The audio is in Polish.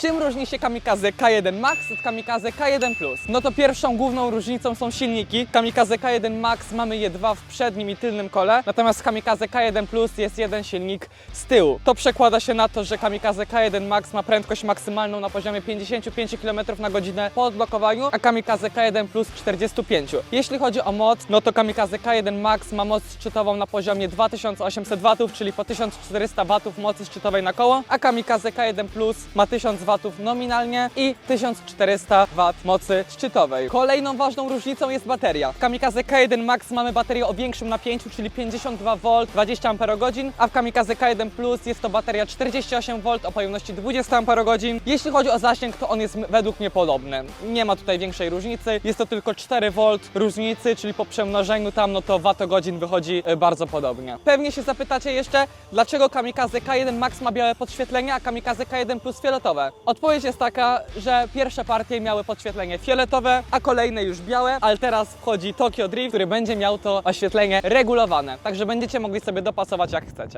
Czym różni się Kamikaze K1 Max od Kamikaze K1 Plus? No to pierwszą główną różnicą są silniki. Kamikaze K1 Max mamy je dwa w przednim i tylnym kole, natomiast Kamikaze K1 Plus jest jeden silnik z tyłu. To przekłada się na to, że Kamikaze K1 Max ma prędkość maksymalną na poziomie 55 km na godzinę po odblokowaniu, a Kamikaze K1 Plus 45. Jeśli chodzi o moc, no to Kamikaze K1 Max ma moc szczytową na poziomie 2800 W, czyli po 1400 W mocy szczytowej na koło, a Kamikaze K1 Plus ma 1000 W nominalnie i 1400 W mocy szczytowej. Kolejną ważną różnicą jest bateria. W Kamikaze K1 Max mamy baterię o większym napięciu, czyli 52 V 20 Ah, a w Kamikaze K1 Plus jest to bateria 48 V o pojemności 20 Ah. Jeśli chodzi o zasięg, to on jest według mnie podobny. Nie ma tutaj większej różnicy. Jest to tylko 4 V różnicy, czyli po przemnożeniu tam, no to watogodzin wychodzi e, bardzo podobnie. Pewnie się zapytacie jeszcze, dlaczego Kamikaze K1 Max ma białe podświetlenie, a Kamikaze K1 Plus fioletowe. Odpowiedź jest taka, że pierwsze partie miały podświetlenie fioletowe, a kolejne już białe, ale teraz wchodzi Tokyo Drift, który będzie miał to oświetlenie regulowane. Także będziecie mogli sobie dopasować jak chcecie.